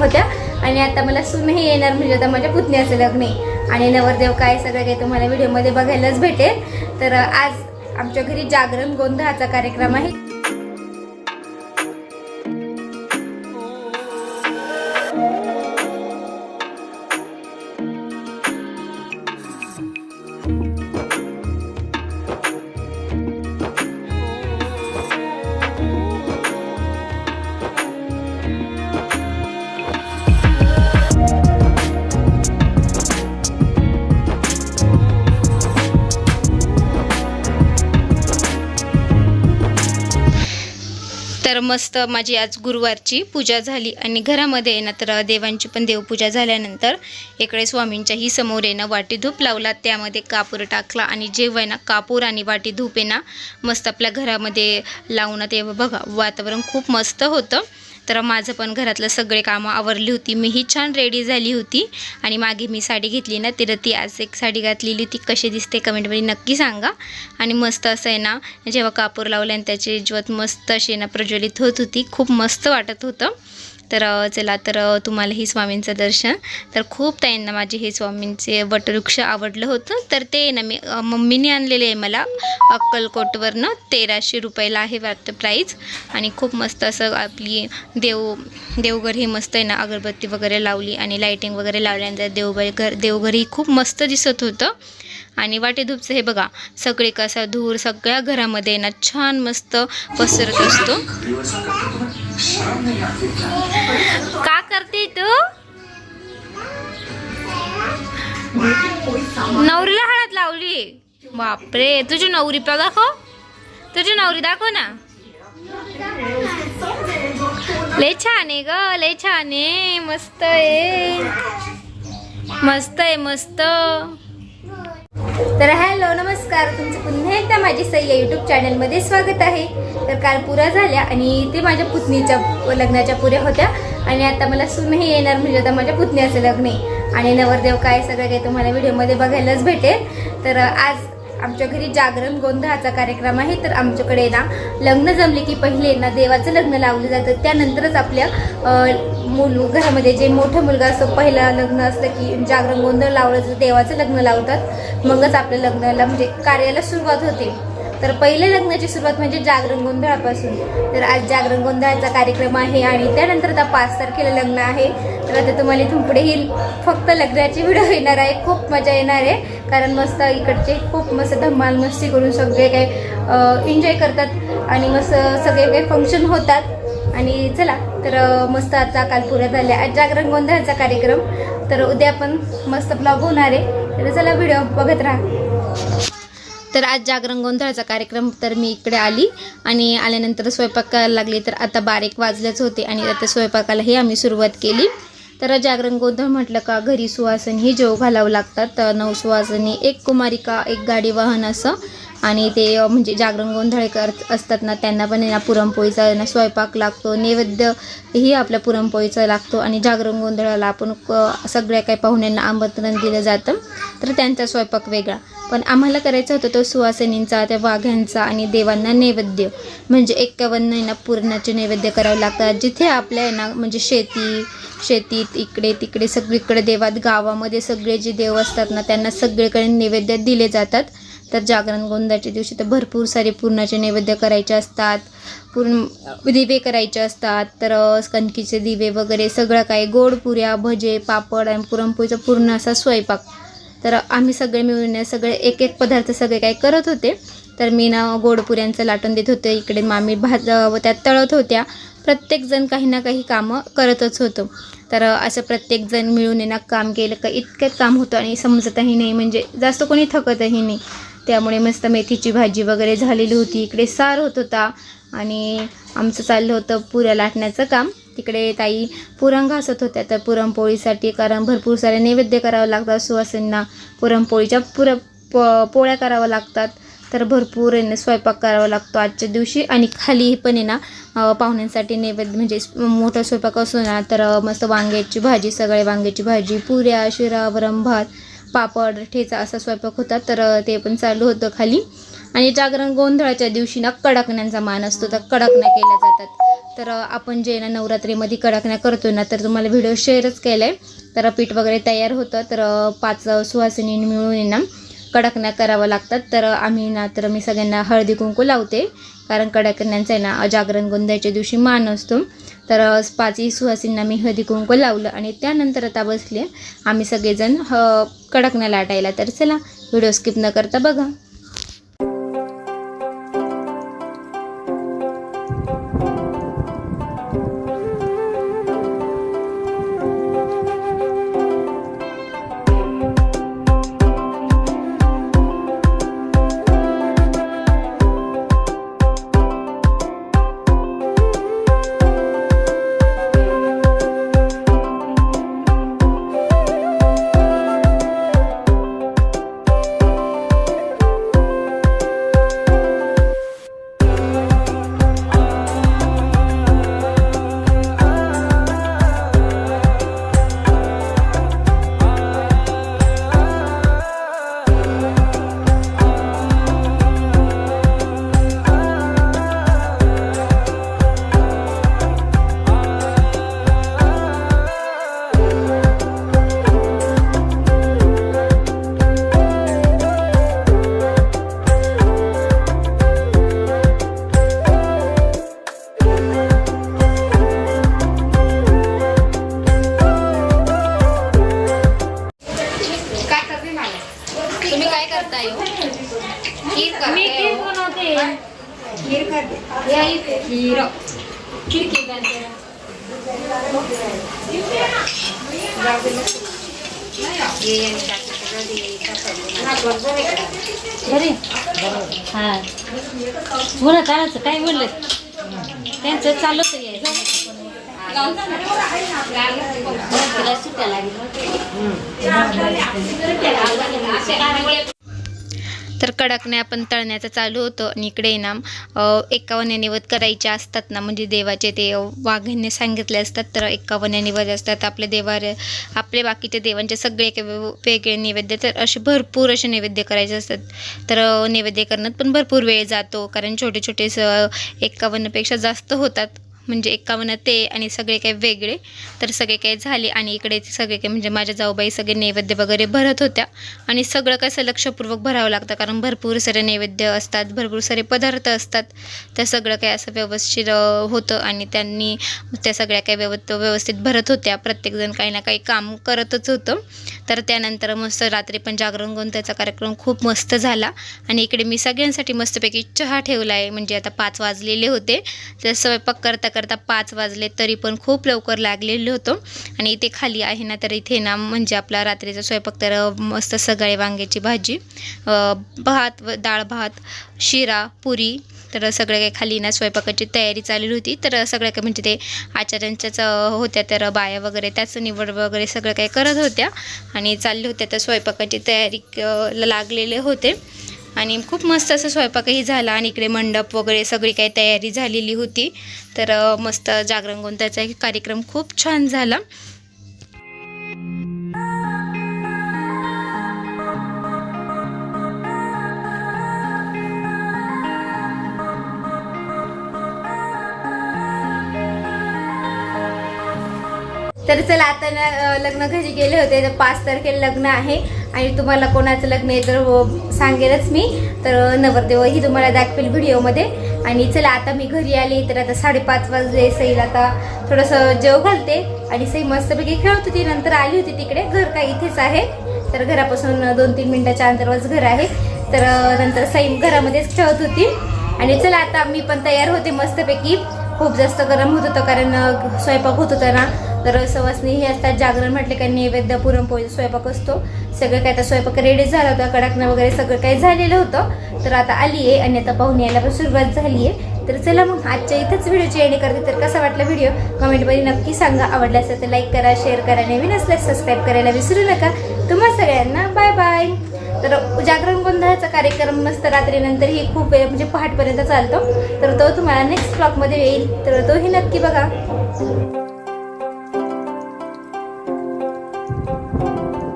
होत्या. आणि आता मला सूनही येणार म्हणजे आता माझ्या पुतण्याचं लग्न आहे. आणि नवरदेव काय सगळं काही तुम्हाला व्हिडिओमध्ये बघायलाच भेटेल. तर आज आमच्या घरी जागरण गोंधळाचा कार्यक्रम आहे. तर मस्त माझी आज गुरुवारची पूजा झाली आणि घरामध्ये आहे ना तर देवांची पण देवपूजा झाल्यानंतर इकडे स्वामींच्याही समोर आहे ना वाटी धूप लावला. त्यामध्ये कापूर टाकला आणि जेव्हा आहे ना कापूर आणि वाटी धूप आहे ना मस्त आपल्या घरामध्ये लावणं तेव्हा बघा वातावरण खूप मस्त होतं. तर माझं पण घरातलं सगळे कामं आवरली होती. मीही छान रेडी झाली होती आणि मागे मी साडी घेतली ना तिला ती आज एक साडी घातलेली ती कशी दिसते कमेंटमध्ये नक्की सांगा. आणि मस्त असं आहे ना जेव्हा कापूर लावले आणि त्याची ज्योत मस्त अशी ना प्रज्वलित होत होती. खूप मस्त वाटत होतं. तर चला तर तुम्हाला ही स्वामींचं दर्शन. तर खूप ताईंना माझे हे स्वामींचे वटवृक्ष आवडलं होतं. तर ते ना मी मम्मीने आणलेले आहे मला. अक्कलकोटवरनं तेराशे रुपयाला आहे वाटतं प्राईज. आणि खूप मस्त असं आपली देव देवघर ही मस्त आहे ना अगरबत्ती वगैरे लावली आणि लाईटिंग वगैरे लावल्यानंतर देवघर घर देवघरही खूप मस्त दिसत होतं. आणि वाटेधूपचं हे बघा सगळे कसा धूर सगळ्या घरामध्ये ना छान मस्त पसरत असतो. का करते तू? नवरीला हळद लावली. बापरे तुझी नवरी पण दाखव. तुझी नवरी दाखव ना. लय छान आहे ग लय छान आहे. मस्त आहे. मस्त आहे मस्त. तर हॅलो नमस्कार. तुमचं पुन्हा एकदा माझी सई यूट्यूब चॅनलमध्ये स्वागत आहे. तर काल पुऱ्या झाल्या आणि ते माझ्या पुतणीच्या लग्नाच्या पुऱ्या होत्या. आणि आता मला सुनही येणार म्हणजे आता माझ्या पुतण्याचं लग्न आहे. आणि नवरदेव काय सगळं काही तुम्हाला व्हिडिओमध्ये बघायलाच भेटेल. तर आज आमच्या घरी जागरण गोंधळाचा कार्यक्रम आहे तर आमच्याकडे ना लग्न जमले की पहिले ना देवाचं लग्न लावलं जातं. त्यानंतरच आपल्या अ, मुल घरामध्ये जे मोठा मुलगा असतो पहिलं लग्न असतं की जागरण गोंधळ लावलं जातं देवाचं लग्न लावतात. मगच आपल्या लग्नाला म्हणजे कार्याला सुरुवात होते. तर पहिल्या लग्नाची सुरुवात म्हणजे जागरण गोंधळापासून तर आज जागरण गोंधळाचा कार्यक्रम आहे आणि त्यानंतर आता पाच तारखेला लग्न आहे. तर आता तुम्हाला इथून पुढेही फक्त लग्नाची व्हिडिओ येणार आहे. खूप मजा येणार आहे. कारण मस्त इकडचे खूप मस्त धमाल मस्ती करून सगळे काही एन्जॉय करतात आणि मस्त सगळे काही फंक्शन होतात. आणि चला तर मस्त आता काल पुऱ्या झाल्या. आज जागरण गोंधळाचा कार्यक्रम. तर उद्या पण मस्त ब्लॉग होणार आहे. तर चला व्हिडिओ बघत राहा. तर आज जागरण गोंधळाचा कार्यक्रम तर मी इकडे आली आणि आल्यानंतर स्वयंपाक करायला लागली तर आता बारीक वाजलेच होते आणि आता स्वयंपाकालाही आम्ही सुरुवात केली. तर जागरण गोंधळ म्हटलं का घरी सुवासनी ही जेव घालावं लागतात तर नऊ सुवासनी एक कुमारिका एक गाडी वाहन असं. आणि ते म्हणजे जागरण गोंधळ करत असतात ना त्यांना पण आहे ना पुरणपोळीचा ना स्वयंपाक लागतो नैवेद्य ही आपल्या पुरणपोळीचा लागतो आणि जागरण गोंधळाला आपण क- सगळ्या काही पाहुण्यांना आमंत्रण दिलं जातं तर त्यांचा स्वयंपाक वेगळा. पण आम्हाला करायचं होतं तो सुवासिनींचा त्या वाघ्यांचा आणि देवांना नैवेद्य. म्हणजे एक्कावन्न आहे ना पुरणाचे नैवेद्य करावे लागतात. जिथे आपल्या ना म्हणजे शेती शेतीत इकडे तिकडे सगळीकडे देवात गावामध्ये सगळे जे देव असतात ना त्यांना सगळीकडे नैवेद्य दिले जातात. तर जागरण गोंधळाच्या दिवशी तर भरपूर सारे पूर्णाचे नैवेद्य करायचे असतात. पूर्ण दिवे करायचे असतात. तर कणकीचे दिवे वगैरे सगळं काही गोड पुऱ्या भजे पापड आणि पुरणपोळीचा पूर्ण असा स्वयंपाक. तर आम्ही सगळे मिळून सगळे एक एक पदार्थ सगळे काही करत होते. तर मी ना गोडपुऱ्यांचं लाटण लाटून देत होते. इकडे मामी भाज व त्यात तळत होत्या. प्रत्येकजण काही ना काही कामं करतच होतो. तर असं प्रत्येकजण मिळून ना काम केलं का इतकंच काम होतं आणि समजतही नाही. म्हणजे जास्त कोणी थकतही नाही. त्यामुळे मस्त मेथीची भाजी वगैरे झालेली होती. इकडे सार होत होता. आणि आमचं चाललं होतं पुऱ्या लाटण्याचं काम. तिकडे ताई पुरण घासत होत्या. तर पुरणपोळीसाठी कारण भरपूर सारे नैवेद्य करावं लागतात. सुवासींना पुरणपोळीच्या पुर प पोळ्या कराव्या लागतात. तर भरपूर आहे ना स्वयंपाक करावा लागतो. आजच्या दिवशी आणि खाली पण आहे ना पाहुण्यांसाठी नैवेद्य म्हणजे मोठा स्वयंपाक असू ना तर मस्त वांग्याची भाजी सगळे वांग्याची भाजी पुऱ्या शिरा वरम भात पापड ठेचा असा स्वयंपाक होता तर ते पण चालू होतं खाली. आणि जागरण गोंधळाच्या दिवशी ना कडकण्यांचा मान असतो तर कडकण्या केल्या जातात. तर आपण जे ना नवरात्रीमध्ये कडकण्या करतो ना तर तुम्हाला व्हिडिओ शेअरच केला आहे तर पीठ वगैरे तयार होतं तर पाच सुहासिनी मिळून ना कडकण्या कराव्या लागतात. तर आम्ही ना तर मी सगळ्यांना हळदी कुंकू लावते. कारण कडकण्यांचा आहे ना जागरण गोंधळाच्या दिवशी मान असतो. तर पाचही सुहासींना मी हळदी कुंकू लावलं आणि त्यानंतर आता बसले. आम्ही सगळेजण ह कडकण्याला लाटायला. तर चला व्हिडिओ स्किप न करता बघा. घरी? हा. बोला कानाचं काय बोललं? त्यांचं चालूच आहे तिला तर कडकने आपण तळण्याचं चालू होतं आणि इकडे ना अ, एकावन्न निवद करायचे असतात ना म्हणजे देवाचे ते वाघांनी सांगितले असतात तर एकावन्न निवद असतात. आपल्या देवार आपले बाकीचे देवांचे सगळे एक वेगळे नैवेद्य तर असे भरपूर असे नैवेद्य करायचे असतात. तर नैवेद्य करण्यात पण भरपूर वेळ जातो कारण छोटे छोटे स एकावन्नपेक्षा जास्त होतात. म्हणजे एकावन्न ते आणि सगळे काही वेगळे. तर सगळे काही झाले आणि इकडे सगळे काही म्हणजे माझ्या जाऊबाई सगळे नैवेद्य वगैरे भरत होत्या. आणि सगळं कसं लक्षपूर्वक भरावं लागतं कारण भरपूर सारे नैवेद्य असतात भरपूर सारे पदार्थ असतात. त्या सगळं काही असं व्यवस्थित होतं आणि त्यांनी त्या सगळ्या काही व्यव व्यवस्थित भरत होत्या. प्रत्येकजण काही ना काही काम करतच होतं. तर त्यानंतर मस्त रात्री पण जागरण गोंत्याचा कार्यक्रम खूप मस्त झाला. आणि इकडे मी सगळ्यांसाठी मस्तपैकी चहा ठेवला आहे म्हणजे आता पाच वाजलेले होते. तर स्वयंपाक करता करता पाच वाजले तरी पण खूप लवकर लागलेलो होतो. आणि इथे खाली आहे ना तर इथे ना म्हणजे आपला रात्रीचा स्वयंपाक तर मस्त सगळे वांग्याची भाजी भात व डाळ भात शिरा पुरी तर सगळं काही खाली ना स्वयंपाकाची तयारी चालली होती. तर सगळ्या काही म्हणजे ते आचार्यांच्याच होत्या तर बाया वगैरे त्याच निवड वगैरे सगळं काही करत होत्या. आणि चालले होत्या तर स्वयंपाकाची तयारी लागलेले होते. आणि खूप मस्त असं स्वयंपाकही झाला आणि इकडे मंडप वगैरे सगळी काही तयारी झालेली होती. तर मस्त जागरण गोंधळाचा एक कार्यक्रम खूप छान झाला. तर चला आता लग्न घरी गेले होते. तर पाच तारखेला लग्न आहे. आणि तुम्हाला कोणाचं लग्न आहे तर सांगेलच मी. तर नवरदेव नवरदेवही तुम्हाला दाखवेल व्हिडिओमध्ये. आणि चला आता मी घरी आले तर आता साडेपाच वाजले सईल आता थोडंसं जेव घालते. आणि सई मस्तपैकी खेळत होती नंतर आली होती तिकडे. घर काय इथेच आहे. तर घरापासून दोन तीन मिनटाच्या अंतरावरच घर आहे. तर नंतर सई घरामध्येच खेळत होती. आणि चला आता मी पण तयार होते मस्तपैकी. खूप जास्त गरम होत होतं कारण स्वयंपाक होत होता ना. तर सवासनी हे असतात जागरण म्हटले काय नैवेद्य पुरणपोळी स्वयंपाक असतो. सगळं काय आता स्वयंपाक रेडी झाला होता कडाकणं वगैरे सगळं काही झालेलं होतं. तर आता आली आहे आणि आता पाहुणे यायला पण सुरुवात झाली आहे. तर चला मग आजच्या इथंच व्हिडिओची एंड करते. तर कसा वाटला व्हिडिओ कमेंटमध्ये नक्की सांगा. आवडला असेल तर लाईक करा शेअर करा. नवीन असल्यास सबस्क्राईब करायला विसरू नका. तुम्हा सगळ्यांना बाय बाय तर जागरण गोंधळाचा कार्यक्रम मस्त रात्रीनंतर ही खूप वेळ म्हणजे पहाटपर्यंत चालतो. तर तो तुम्हाला नेक्स्ट ब्लॉगमध्ये येईल. तर तोही नक्की बघा.